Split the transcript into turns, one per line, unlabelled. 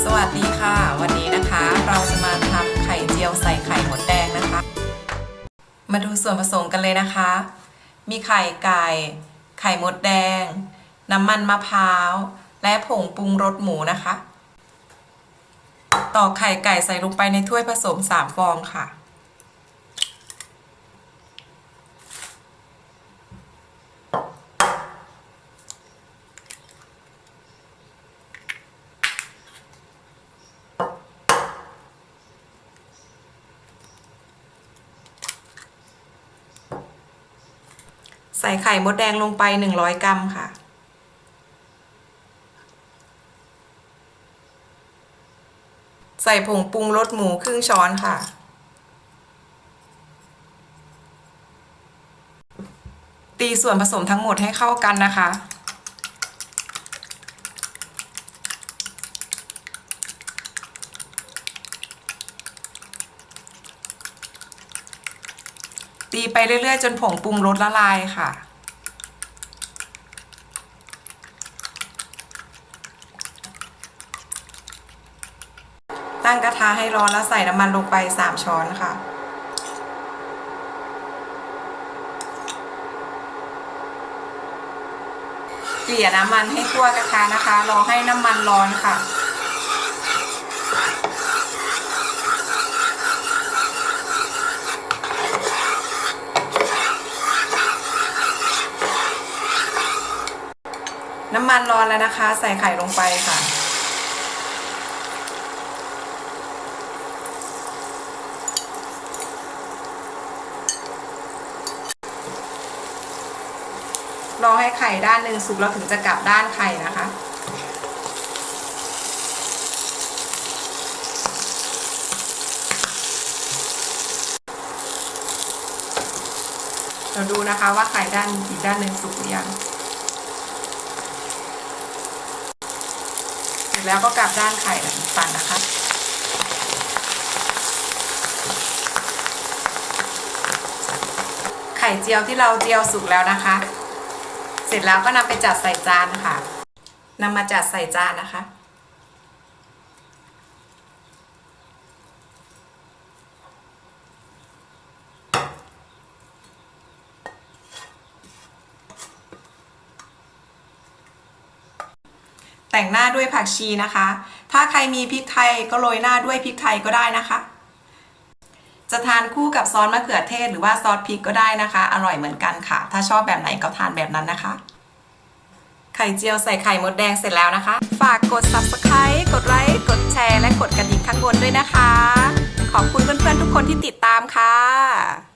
สวัสดีค่ะ วันนี้นะคะเราจะมาทำไข่เจียวใส่ไข่หมดแดงนะคะ มาดูส่วนผสมกันเลยนะคะ มีไข่ไก่ ไข่มดแดง น้ำมันมะพร้าว และผงปรุงรสหมูนะคะตอกไข่ไก่ใส่ลงไปในถ้วยผสม 3 ฟองค่ะ ใส่ไข่มดแดงลงไป 100 กรัมค่ะ ใส่ผงปรุงรสหมูครึ่งช้อนค่ะ ตีส่วนผสมทั้งหมดให้เข้ากันนะคะ ตีไปเรื่อยๆ จนผงปรุงรสละลายค่ะ ตั้งกระทะให้ร้อนแล้วใส่น้ำมันลงไป 3 ช้อนค่ะ เกลี่ยน้ำมันให้ทั่วกระทะนะคะ รอให้น้ำมันร้อนค่ะ น้ำมันร้อนแล้วนะคะ ใส่ไข่ลงไปค่ะ รอให้ไข่ด้านหนึ่งสุกแล้วถึงจะกลับด้านไข่นะคะเราดูนะคะว่าไข่ด้านอีกด้านหนึ่งสุกหรือยัง เสร็จ แล้วก็กลับด้านไข่หลังฟันนะคะไข่เจียวที่เราเจียวสุกแล้วนะคะ เสร็จแล้วก็นำไปจัดใส่จานค่ะนำมาจัดใส่จานนะคะ แต่งหน้าด้วยผักชีนะคะ ถ้าใครมีพริกไทยก็โรยหน้าด้วยพริกไทยก็ได้นะคะ จะทานคู่กับซอสมะเขือเทศหรือว่าซอสพริกก็ได้นะคะ อร่อยเหมือนกันค่ะ ถ้าชอบแบบไหนก็ทานแบบนั้นนะคะ ไข่เจียวใส่ไข่มดแดงเสร็จแล้วนะคะ ฝากกด subscribe กดไลค์กดแชร์และกดกระดิ่งข้างบนด้วยนะคะ ขอบคุณเพื่อนๆทุกคนที่ติดตามค่ะ